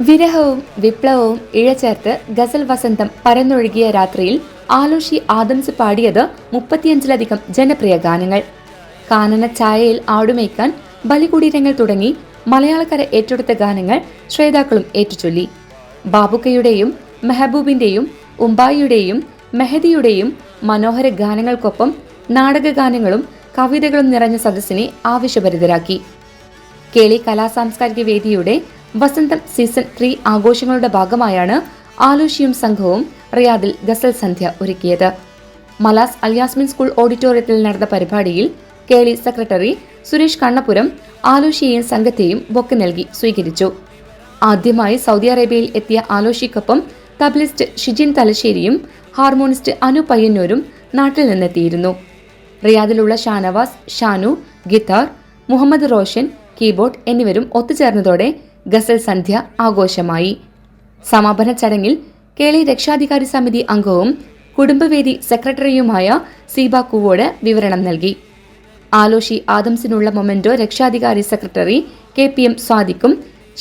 വിരഹവും വിപ്ലവവും ഇഴചേർത്ത് ഗസൽ വസന്തം പരന്നൊഴുകിയ രാത്രിയിൽ ആലോഷി ആദംസ് പാടിയത് മുപ്പത്തിയഞ്ചിലധികം ജനപ്രിയ ഗാനങ്ങൾ. കാനന ഛായയിൽ ആടുമേക്കാൻ ബലികുടീരങ്ങൾ തുടങ്ങി മലയാളക്കര ഏറ്റെടുത്ത ഗാനങ്ങൾ ശ്രോതാക്കളും ഏറ്റുചൊല്ലി. ബാബുക്കയുടെയും മെഹബൂബിന്റെയും ഉമ്പായിയുടെയും മെഹദിയുടെയും മനോഹര ഗാനങ്ങൾക്കൊപ്പം നാടകഗാനങ്ങളും കവിതകളും നിറഞ്ഞ സദസ്സിനെ ആവശ്യഭരിതരാക്കി. കേളി കലാ സാംസ്കാരിക വേദിയുടെ വസന്തം സീസൺ ത്രീ ആഘോഷങ്ങളുടെ ഭാഗമായാണ് ആലോഷിയും സംഘവും റിയാദിൽ ഗസൽ സന്ധ്യ ഒരുക്കിയത്. മലാസ് അൽയാസ്മിൻ സ്കൂൾ ഓഡിറ്റോറിയത്തിൽ നടന്ന പരിപാടിയിൽ കേളി സെക്രട്ടറി സുരേഷ് കണ്ണപുരം ആലോഷിയെയും സംഘത്തെയും ബൊക്ക് നൽകി സ്വീകരിച്ചു. ആദ്യമായി സൗദി അറേബ്യയിൽ എത്തിയ ആലോഷിക്കൊപ്പം തബ്ലിസ്റ്റ് ഷിജിൻ തലശ്ശേരിയും ഹാർമോണിസ്റ്റ് അനു പയ്യന്നൂരും നാട്ടിൽ നിന്നെത്തിയിരുന്നു. റിയാദിലുള്ള ഷാനവാസ് ഷാനു ഗിത്താർ മുഹമ്മദ് റോഷൻ കീബോർഡ് എന്നിവരും ഒത്തുചേർന്നതോടെ ഗസൽ സന്ധ്യ ആഘോഷമായി. സമാപന ചടങ്ങിൽ കേളി രക്ഷാധികാരി സമിതി അംഗവും കുടുംബവേദി സെക്രട്ടറിയുമായ സീബ കുവോട് വിവരണം നൽകി. ആലോഷി ആദംസിനുള്ള മൊമെന്റോ രക്ഷാധികാരി സെക്രട്ടറി കെ പി എം സ്വാദിക്കും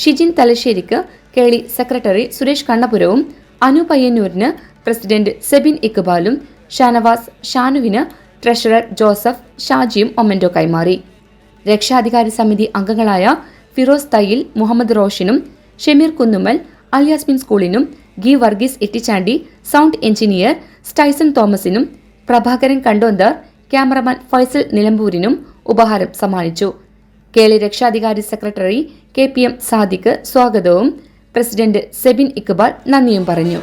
ഷിജിൻ തലശ്ശേരിക്ക് കേളി സെക്രട്ടറി സുരേഷ് കണ്ണപുരവും അനു പയ്യന്നൂരിന് പ്രസിഡന്റ് സെബിൻ ഇക്ബാലും ഷാനവാസ് ഷാനുവിന് ട്രഷറർ ജോസഫ് ഷാജിയും മൊമെന്റോ കൈമാറി. രക്ഷാധികാരി സമിതി അംഗങ്ങളായ ഫിറോസ് തയ്യിൽ മുഹമ്മദ് റോഷിനും ഷെമീർ കുന്നുമ്മൽ അൽയാസ്മിൻ സ്കൂളിനും ഗി വർഗീസ് ഇട്ടിച്ചാണ്ടി സൗണ്ട് എഞ്ചിനീയർ സ്റ്റൈസൺ തോമസിനും പ്രഭാകരൻ കണ്ടോന്തർ ക്യാമറമാൻ ഫൈസൽ നിലമ്പൂരിനും ഉപഹാരം സമ്മാനിച്ചു. കേളി രക്ഷാധികാരി secretary K P M Sadiq സ്വാഗതവും. പ്രസിഡന്റ് സെബിൻ ഇക്ബാൽ നന്ദിയും പറഞ്ഞു.